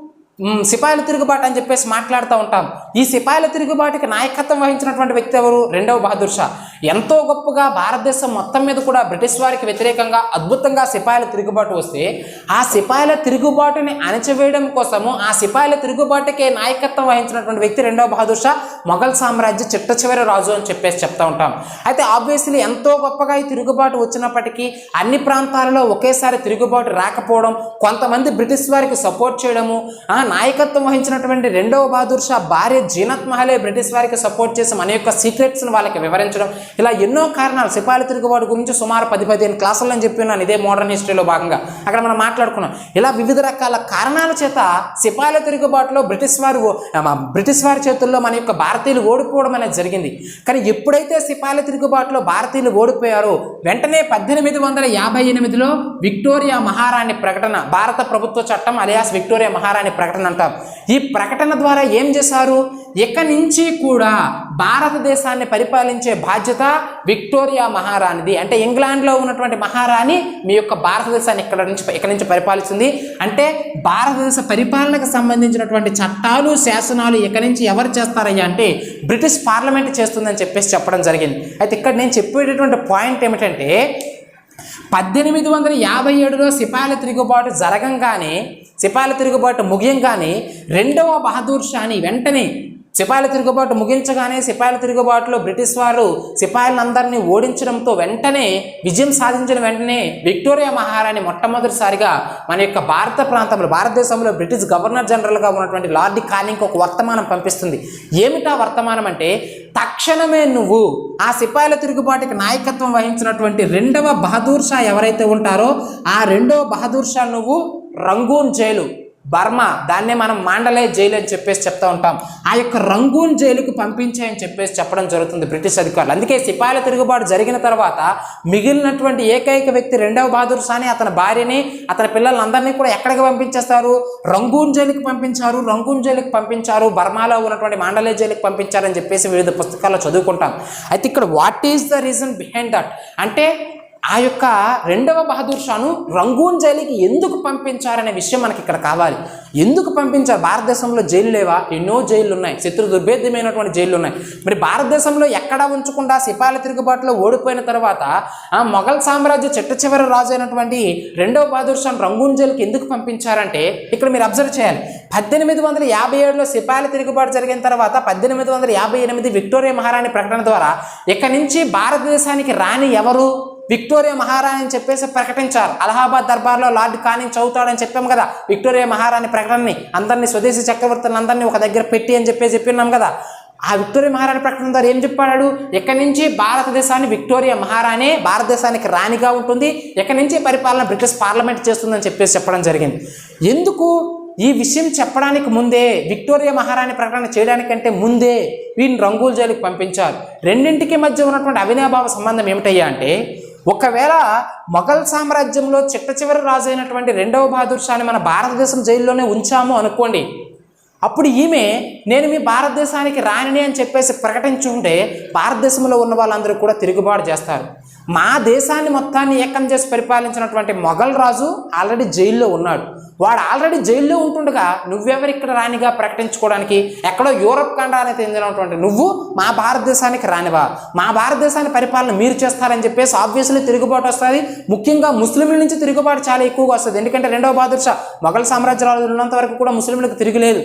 Speaker 1: సిపాయిల తిరుగుబాటు అని చెప్పేసి మాట్లాడుతూ ఉంటాం. ఈ సిపాయిల తిరుగుబాటుకి నాయకత్వం వహించినటువంటి వ్యక్తి ఎవరు? రెండవ బహదూర్ షా. ఎంతో గొప్పగా భారతదేశం మొత్తం మీద కూడా బ్రిటిష్ వారికి వ్యతిరేకంగా అద్భుతంగా సిపాయిల తిరుగుబాటు వస్తే ఆ సిపాయిల తిరుగుబాటుని అణచివేయడం కోసము ఆ సిపాయిల తిరుగుబాటుకే నాయకత్వం వహించినటువంటి వ్యక్తి రెండవ బహదూర్ షా. మొఘల్ సామ్రాజ్య చిట్ట చివరి రాజు అని చెప్పేసి చెప్తా ఉంటాం. అయితే ఆబ్వియస్లీ ఎంతో గొప్పగా ఈ తిరుగుబాటు వచ్చినప్పటికీ అన్ని ప్రాంతాలలో ఒకేసారి తిరుగుబాటు రాకపోవడం కొంతమంది బ్రిటిష్ వారికి సపోర్ట్ చేయడము నాయకత్వం వహించినటువంటి రెండవ బహదూర్ షా భార్య జీనత్ మహలే బ్రిటిష్ వారికి సపోర్ట్ చేసి మన యొక్క సీక్రెట్స్ని వాళ్ళకి వివరించడం. ఇలా ఎన్నో కారణాలు సిపాయిల తిరుగుబాటు గురించి సుమారు పది పదిహేను క్లాసుల్లో అని ఇదే మోడర్న్ హిస్టరీలో భాగంగా. అక్కడ మనం మాట్లాడుకున్నాం. ఇలా వివిధ రకాల కారణాల చేత సిపాయిల తిరుగుబాటులో బ్రిటిష్ వారు బ్రిటిష్ వారి చేతుల్లో మన యొక్క భారతీయులు ఓడిపోవడం అనేది జరిగింది. కానీ ఎప్పుడైతే సిపాయిల తిరుగుబాటులో భారతీయులు ఓడిపోయారో వెంటనే పద్దెనిమిది వందల యాభై ఎనిమిదిలో విక్టోరియా మహారాణి ప్రకటన భారత ప్రభుత్వ చట్టం అలియాస్ విక్టోరియా మహారాణి ప్రకటన అంటాం ఈ ప్రకటన ద్వారా ఏం చేశారు? ఇక్కడి నుంచి కూడా భారతదేశాన్ని పరిపాలించే బాధ్యత విక్టోరియా మహారాణిది. అంటే ఇంగ్లాండ్లో ఉన్నటువంటి మహారాణి మీ యొక్క భారతదేశాన్ని ఇక్కడ నుంచి ఇక్కడ నుంచి పరిపాలిస్తుంది? అంటే భారతదేశ పరిపాలనకు సంబంధించినటువంటి చట్టాలు శాసనాలు ఇక్కడి నుంచి ఎవరు చేస్తారయ్యా అంటే బ్రిటిష్ పార్లమెంట్ చేస్తుందని చెప్పేసి చెప్పడం జరిగింది. అయితే ఇక్కడ నేను చెప్పేటటువంటి పాయింట్ ఏమిటంటే పద్దెనిమిది వందల యాభై ఏడులో సిపాయిల తిరుగుబాటు జరగంగానే సిపాయిల తిరుగుబాటు ముగియంగానే రెండవ బహదూర్ షాని వెంటనే సిపాయిల తిరుగుబాటు ముగించగానే సిపాయిల తిరుగుబాటులో బ్రిటిష్ వారు సిపాయిలందరినీ ఓడించడంతో వెంటనే విజయం సాధించిన వెంటనే విక్టోరియా మహారాణి మొట్టమొదటిసారిగా మన యొక్క భారత ప్రాంతంలో భారతదేశంలో బ్రిటిష్ గవర్నర్ జనరల్గా ఉన్నటువంటి లార్డ్ కాలింగ్కి ఒక వర్తమానం పంపిస్తుంది. ఏమిటా వర్తమానం అంటే తక్షణమే నువ్వు ఆ సిపాయిల తిరుగుబాటుకి నాయకత్వం వహించినటువంటి రెండవ బహదూర్ షా ఎవరైతే ఉంటారో ఆ రెండవ బహదూర్ షా నువ్వు రంగూన్ జైలు. బర్మా దాన్నే మనం మాండలే జైలు అని చెప్పేసి చెప్తా ఉంటాం. ఆ యొక్క రంగూన్ జైలుకు పంపించాయని చెప్పేసి చెప్పడం జరుగుతుంది బ్రిటిష్ అధికారులు. అందుకే సిపాయిల తిరుగుబాటు జరిగిన తర్వాత మిగిలినటువంటి ఏకైక వ్యక్తి రెండవ బహదూర్ సాని అతని భార్యని అతని పిల్లలందరినీ కూడా ఎక్కడికి పంపించేస్తారు? రంగూన్ జైలుకి పంపించారు రంగూన్ జైలుకి పంపించారు బర్మాలో ఉన్నటువంటి మాండలే జైలుకి పంపించారని చెప్పేసి వివిధ పుస్తకాల్లో చదువుకుంటాం. అయితే ఇక్కడ what is the reason behind that అంటే ఆ యొక్క రెండవ బహదూర్ షాను రంగూన్ జైలుకి ఎందుకు పంపించారనే విషయం మనకి ఇక్కడ కావాలి. ఎందుకు పంపించారు భారతదేశంలో జైలు లేవా? ఎన్నో జైళ్ళు ఉన్నాయి శత్రు దుర్భేద్యమైనటువంటి జైళ్ళు ఉన్నాయి మరి భారతదేశంలో ఎక్కడ ఉంచకుండా సిపాయిల తిరుగుబాటులో ఓడిపోయిన తర్వాత ఆ మొఘల్ సామ్రాజ్య చిట్ట చివరి రాజు అయినటువంటి రెండవ బహదూర్ షాను రంగూన్ జైలుకి ఎందుకు పంపించారంటే ఇక్కడ మీరు అబ్జర్వ్ చేయాలి. పద్దెనిమిది వందల యాభై ఏడులో సిపాయిల తిరుగుబాటు జరిగిన తర్వాత పద్దెనిమిది వందల యాభై ఎనిమిది విక్టోరియా మహారాణి ప్రకటన ద్వారా ఇక్కడి నుంచి భారతదేశానికి రాని ఎవరు? విక్టోరియా మహారాణి అని చెప్పేసి ప్రకటించారు. అలహాబాద్ దర్బార్లో లార్డ్ కానింగ్ చదువుతాడని చెప్పాం కదా. విక్టోరియా మహారాణి ప్రకటనని అందరినీ స్వదేశీ చక్రవర్తులను అందరినీ ఒక దగ్గర పెట్టి అని చెప్పేసి చెప్పినాం కదా. ఆ విక్టోరియా మహారాణి ప్రకటన ద్వారా ఏం చెప్పాడు? ఎక్కడి నుంచి? భారతదేశాన్ని విక్టోరియా మహారాణి భారతదేశానికి రాణిగా ఉంటుంది. ఎక్కడి నుంచి పరిపాలన బ్రిటిష్ పార్లమెంట్ చేస్తుందని చెప్పేసి చెప్పడం జరిగింది. ఎందుకు? ఈ విషయం చెప్పడానికి ముందే విక్టోరియా మహారాణి ప్రకటన చేయడానికంటే ముందే వీరిని రంగుల జైలుకి పంపించారు. రెండింటికి మధ్య ఉన్నటువంటి అవినాభావ సంబంధం ఏమిటయ్యా అంటే ఒకవేళ మొఘల్ సామ్రాజ్యంలో చిట్ట చివరి రాజు అయినటువంటి రెండవ బహదూర్ షాని మన భారతదేశం జైల్లోనే ఉంచాము అనుకోండి అప్పుడు ఈమె నేను మీ భారతదేశానికి రానిని అని చెప్పేసి ప్రకటించుంటే భారతదేశంలో ఉన్న వాళ్ళందరూ కూడా తిరుగుబాటు చేస్తారు. మా దేశాన్ని మొత్తాన్ని ఏకం చేసి పరిపాలించినటువంటి మొఘల్ రాజు ఆల్రెడీ జైల్లో ఉన్నాడు. వాడు ఆల్రెడీ జైల్లో ఉంటుండగా నువ్వెవరు ఇక్కడ రానిగా ప్రకటించుకోవడానికి? ఎక్కడో యూరప్ ఖండానికి చెందినటువంటి నువ్వు మా భారతదేశానికి రానివా మా భారతదేశాన్ని పరిపాలన మీరు చేస్తారని చెప్పేసి ఆబ్వియస్లీ తిరుగుబాటు వస్తుంది. ముఖ్యంగా ముస్లింల నుంచి తిరుగుబాటు చాలా ఎక్కువగా వస్తుంది. ఎందుకంటే రెండవ బాదుషా మొఘల్ సామ్రాజ్యాలు ఉన్నంత వరకు కూడా ముస్లింలకు తిరిగిలేదు.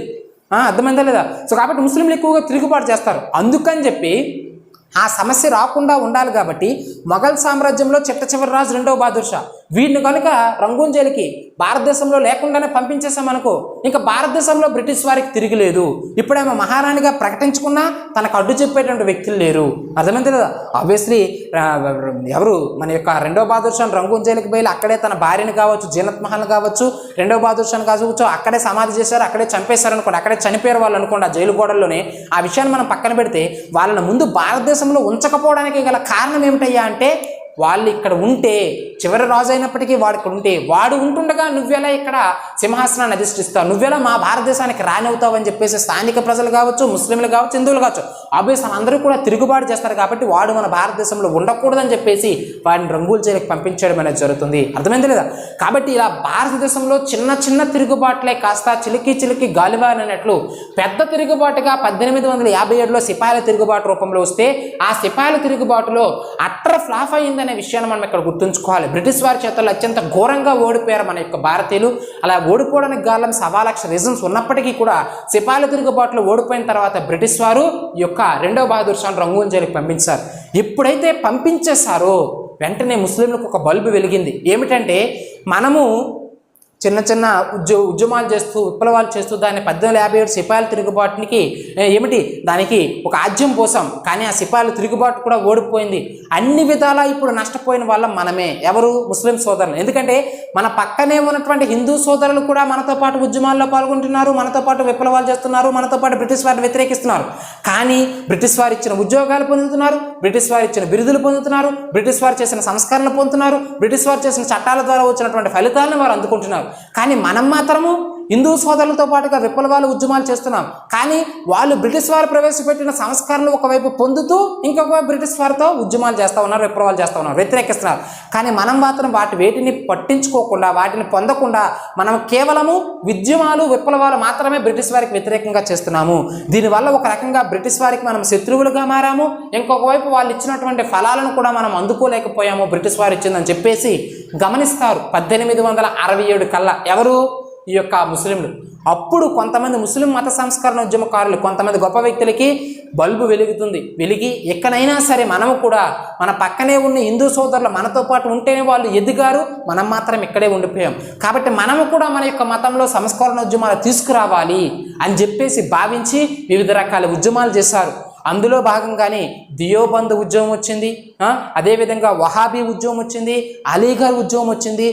Speaker 1: అర్థమైందా లేదా? సో కాబట్టి ముస్లింలు ఎక్కువగా తిరుగుబాటు చేస్తారు. అందుకని చెప్పి ఆ సమస్య రాకుండా ఉండాలి కాబట్టి మొఘల్ సామ్రాజ్యంలో చిట్ట చివరి రాజు రెండవ బహదూర్ షా వీడిని కనుక రంగూన్ జైలుకి భారతదేశంలో లేకుండానే పంపించేసామనుకో ఇంకా భారతదేశంలో బ్రిటిష్ వారికి తిరిగిలేదు ఇప్పుడేమో మహారాణిగా ప్రకటించుకున్నా తనకు అడ్డు చెప్పేటువంటి వ్యక్తులు లేరు. అర్థమైంది కదా ఆబ్వియస్లీ ఎవరు? మన యొక్క రెండో బాదుర్షాన్ రంగూన్ జైలుకి బయలు అక్కడే తన భార్యని కావచ్చు జీనత్ మహల్ కావచ్చు రెండో బహదూర్ కావచ్చు అక్కడే సమాధి చేశారు అక్కడే చంపేశారు అనుకోండి అక్కడే చనిపోయారు వాళ్ళు అనుకోండి ఆ జైలు గోడల్లోనే. ఆ విషయాన్ని మనం పక్కన పెడితే వాళ్ళని ముందు భారతదేశం భారతదేశంలో ఉంచకపోవడానికి గల కారణం ఏమిటయ్యా అంటే వాళ్ళు ఇక్కడ ఉంటే చివరి రాజు అయినప్పటికీ వాడు ఇక్కడ ఉంటే వాడు ఉంటుండగా నువ్వెలా ఇక్కడ సింహాసనాన్ని అధిష్ఠిస్తావు? నువ్వెలా మా భారతదేశానికి రానివుతావు అని చెప్పేసి స్థానిక ప్రజలు కావచ్చు ముస్లింలు కావచ్చు హిందువులు కావచ్చు ఆబ్వియస్ అందరూ కూడా తిరుగుబాటు చేస్తారు కాబట్టి వాడు మన భారతదేశంలో ఉండకూడదని చెప్పేసి వాడిని రంగుల జైలుకి పంపించడం అనేది జరుగుతుంది. అర్థమైంది లేదా? కాబట్టి ఇలా భారతదేశంలో చిన్న చిన్న తిరుగుబాట్లే కాస్త చిలికి చిలికి గాలివానట్లు పెద్ద తిరుగుబాటుగా పద్దెనిమిది వందల యాభై ఏడులో సిపాయిల తిరుగుబాటు రూపంలో వస్తే ఆ సిపాయిల తిరుగుబాటులో అట్టర్ ఫ్లాప్ అయిందనే విషయాన్ని మనం ఇక్కడ గుర్తుంచుకోవాలి. బ్రిటిష్ వారి చేతుల్లో అత్యంత ఘోరంగా ఓడిపోయారు మన యొక్క భారతీయులు. అలా ఓడిపోవడానికి గాలం సవా లక్ష రీజన్స్ ఉన్నప్పటికీ కూడా సిపాయిల తిరుగుబాటులో ఓడిపోయిన తర్వాత బ్రిటిష్ వారు ఈ యొక్క రెండో బహదూర్ షాన్ రంగూన్ జైలుకి పంపించారు. ఎప్పుడైతే పంపించేశారో వెంటనే ముస్లింలకు ఒక బల్బు వెలిగింది. ఏమిటంటే మనము చిన్న చిన్న ఉద్యో ఉద్యమాలు చేస్తూ విప్లవాలు చేస్తూ దాన్ని పద్దెనిమిది యాభై ఏడు సిపాయిల తిరుగుబాటునికి ఏమిటి? దానికి ఒక ఆజ్యం పోసాం కానీ ఆ సిపాయిల తిరుగుబాటు కూడా ఓడిపోయింది. అన్ని విధాలా ఇప్పుడు నష్టపోయిన వాళ్ళం మనమే. ఎవరు? ముస్లిం సోదరులు. ఎందుకంటే మన పక్కనే ఉన్నటువంటి హిందూ సోదరులు కూడా మనతో పాటు ఉద్యమాల్లో పాల్గొంటున్నారు మనతో పాటు విప్లవాలు చేస్తున్నారు మనతో పాటు బ్రిటిష్ వారిని వ్యతిరేకిస్తున్నారు. కానీ బ్రిటిష్ వారు ఇచ్చిన ఉద్యోగాలు పొందుతున్నారు బ్రిటిష్ వారు ఇచ్చిన బిరుదులు పొందుతున్నారు బ్రిటిష్ వారు చేసిన సంస్కరణలు పొందుతున్నారు బ్రిటిష్ వారు చేసిన చట్టాల ద్వారా వచ్చినటువంటి ఫలితాలను వారు అందుకుంటున్నారు. కానీ మనం మాత్రము హిందూ సోదరులతో పాటుగా విప్లవాలు ఉద్యమాలు చేస్తున్నాం. కానీ వాళ్ళు బ్రిటిష్ వారు ప్రవేశపెట్టిన సంస్కరణలు ఒకవైపు పొందుతూ ఇంకొక బ్రిటిష్ వారితో ఉద్యమాలు చేస్తూ ఉన్నారు విప్లవాలు చేస్తూ ఉన్నారు వ్యతిరేకిస్తున్నారు. కానీ మనం మాత్రం వాటి వేటిని పట్టించుకోకుండా వాటిని పొందకుండా మనం కేవలము ఉద్యమాలు విప్లవాలు మాత్రమే బ్రిటిష్ వారికి వ్యతిరేకంగా చేస్తున్నాము. దీనివల్ల ఒక రకంగా బ్రిటిష్ వారికి మనం శత్రువులుగా మారాము. ఇంకొక వైపు వాళ్ళు ఇచ్చినటువంటి ఫలాలను కూడా మనం అందుకోలేకపోయాము బ్రిటిష్ వారు ఇచ్చిందని చెప్పేసి గమనిస్తారు పద్దెనిమిది వందల అరవై ఏడు కల్లా. ఎవరు? ఈ యొక్క ముస్లింలు. అప్పుడు కొంతమంది ముస్లిం మత సంస్కరణ ఉద్యమకారులు కొంతమంది గొప్ప వ్యక్తులకి బల్బు వెలుగుతుంది. వెలిగి ఎక్కడైనా సరే మనము కూడా మన పక్కనే ఉన్న హిందూ సోదరులు మనతో పాటు ఉంటేనే వాళ్ళు ఎదిగారు మనం మాత్రం ఇక్కడే ఉండిపోయాం. కాబట్టి మనము కూడా మన యొక్క మతంలో సంస్కరణ ఉద్యమాలు తీసుకురావాలి అని చెప్పేసి భావించి వివిధ రకాల ఉద్యమాలు చేశారు. అందులో భాగంగానే దియోబంద్ ఉద్యమం వచ్చింది అదేవిధంగా వహాబీ ఉద్యమం వచ్చింది అలీఘర్ ఉద్యమం వచ్చింది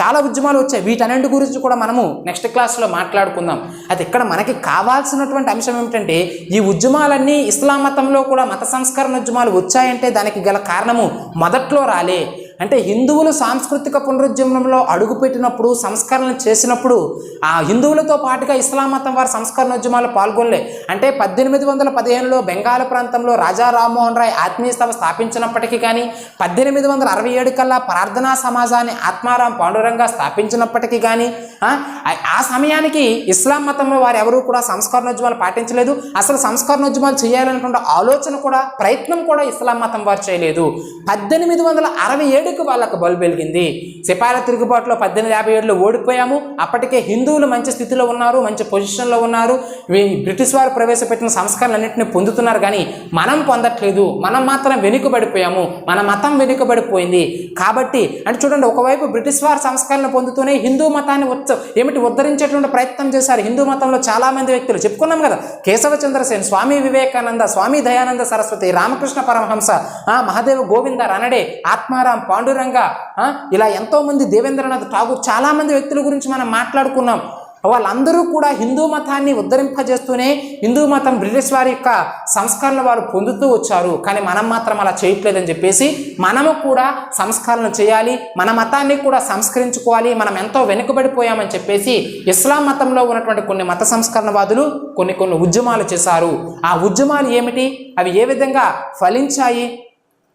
Speaker 1: చాలా ఉద్యమాలు వచ్చాయి. వీటన్నింటి గురించి కూడా మనము నెక్స్ట్ క్లాస్లో మాట్లాడుకుందాం. అది ఇక్కడ మనకి కావాల్సినటువంటి అంశం ఏమిటంటే ఈ ఉద్యమాలన్నీ ఇస్లాం మతంలో కూడా మత సంస్కరణ ఉద్యమాలు వచ్చాయంటే దానికి గల కారణము మొదట్లో రాలే. అంటే హిందువులు సాంస్కృతిక పునరుద్యమంలో అడుగుపెట్టినప్పుడు సంస్కరణలు చేసినప్పుడు ఆ హిందువులతో పాటుగా ఇస్లాం మతం వారి సంస్కరణోద్యమాలు పాల్గొనలే. అంటే పద్దెనిమిది వందల పదిహేనులో బెంగాల్ ప్రాంతంలో రాజా రామ్మోహన్ రాయ్ ఆత్మీయ సభ స్థాపించినప్పటికీ కానీ పద్దెనిమిది వందల అరవై ఏడు కల్లా ప్రార్థనా సమాజాన్ని ఆత్మారాం పాండురంగా స్థాపించినప్పటికీ కానీ ఆ, సమయానికి ఇస్లాం మతంలో వారు ఎవరూ కూడా సంస్కరణోద్యమాలు పాటించలేదు. అసలు సంస్కరణోద్యమాలు చేయాలనుకున్న ఆలోచన కూడా ప్రయత్నం కూడా ఇస్లాం మతం వారు చేయలేదు. పద్దెనిమిది వందల అరవై ఏడు ఏడుకి వాళ్ళకు బల్బు వెలిగింది సిపాయిల తిరుగుబాటులో పద్దెనిమిది యాభై ఏడులో ఓడిపోయాము. అప్పటికే హిందువులు మంచి స్థితిలో ఉన్నారు మంచి పొజిషన్లో ఉన్నారు. బ్రిటిష్ వారు ప్రవేశపెట్టిన సంస్కరణలన్నింటినీ పొందుతున్నారు కానీ మనం పొందట్లేదు. మనం మాత్రం వెనుకబడిపోయాము. మన మతం వెనుకబడిపోయింది. కాబట్టి అంటే చూడండి ఒకవైపు బ్రిటిష్ వారు సంస్కరణ పొందుతూనే హిందూ మతాన్ని ఉచ్చ ఏమిటి ఉద్ధరించేటువంటి ప్రయత్నం చేశారు హిందూ మతంలో చాలా మంది వ్యక్తులు. చెప్పుకున్నాం కదా కేశవ చంద్రసేన్ స్వామి వివేకానంద స్వామి దయానంద సరస్వతి రామకృష్ణ పరమహంస ఆ, మహాదేవ గోవింద రనడే ఆత్మారాం పాండురంగ ఇలా ఎంతోమంది దేవేంద్రనాథ్ ఠాగూర్ చాలామంది వ్యక్తుల గురించి మనం మాట్లాడుకున్నాం. వాళ్ళందరూ కూడా హిందూ మతాన్ని ఉద్ధరింపజేస్తూనే హిందూ మతం బ్రిటిష్ వారి యొక్క సంస్కరణ వారు పొందుతూ వచ్చారు. కానీ మనం మాత్రం అలా చేయట్లేదని చెప్పేసి మనము కూడా సంస్కరణ చేయాలి మన మతాన్ని కూడా సంస్కరించుకోవాలి మనం ఎంతో వెనుకబడిపోయామని చెప్పేసి ఇస్లాం మతంలో ఉన్నటువంటి కొన్ని మత సంస్కరణవాదులు కొన్ని కొన్ని ఉద్యమాలు చేశారు. ఆ ఉద్యమాలు ఏమిటి? అవి ఏ విధంగా ఫలించాయి?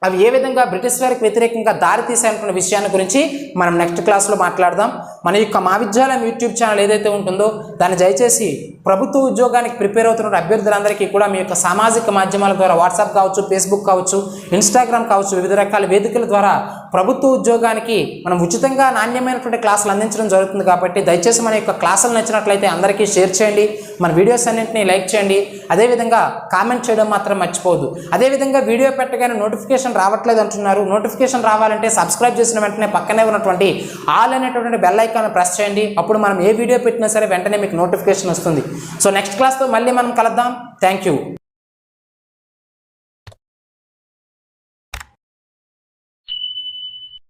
Speaker 1: అవి ఏ విధంగా బ్రిటిష్ వారికి వ్యతిరేకంగా దారితీశాయనుకున్న విషయాన్ని గురించి మనం నెక్స్ట్ క్లాస్లో మాట్లాడదాం. మన యొక్క మా విద్యాలయం యూట్యూబ్ ఛానల్ ఏదైతే ఉంటుందో దాన్ని దయచేసి ప్రభుత్వ ఉద్యోగానికి ప్రిపేర్ అవుతున్న అభ్యర్థులందరికీ కూడా మీ యొక్క సామాజిక మాధ్యమాల ద్వారా వాట్సాప్ కావచ్చు ఫేస్బుక్ కావచ్చు ఇన్స్టాగ్రామ్ కావచ్చు వివిధ రకాల వేదికల ద్వారా ప్రభుత్వ ఉద్యోగానికి మనం ఉచితంగా నాణ్యమైనటువంటి క్లాసులు అందించడం జరుగుతుంది కాబట్టి దయచేసి మన యొక్క క్లాసులు నచ్చినట్లయితే అందరికీ షేర్ చేయండి. మన వీడియోస్ అన్నింటినీ లైక్ చేయండి. అదేవిధంగా కామెంట్ చేయడం మాత్రం మర్చిపోవద్దు. అదేవిధంగా వీడియో పెట్టగానే నోటిఫికేషన్ రావట్లేదు అంటున్నారు. నోటిఫికేషన్ రావాలంటే సబ్స్క్రైబ్ చేసిన వెంటనే పక్కనే ఉన్నటువంటి ఆల్ అనేటటువంటి బెల్ ఐకాన్ ప్రెస్ చేయండి. అప్పుడు మనం ఏ వీడియో పెట్టినా సరే వెంటనే మీకు నోటిఫికేషన్ వస్తుంది. సో నెక్స్ట్ క్లాస్తో మళ్ళీ మనం కలుద్దాం. Thank you.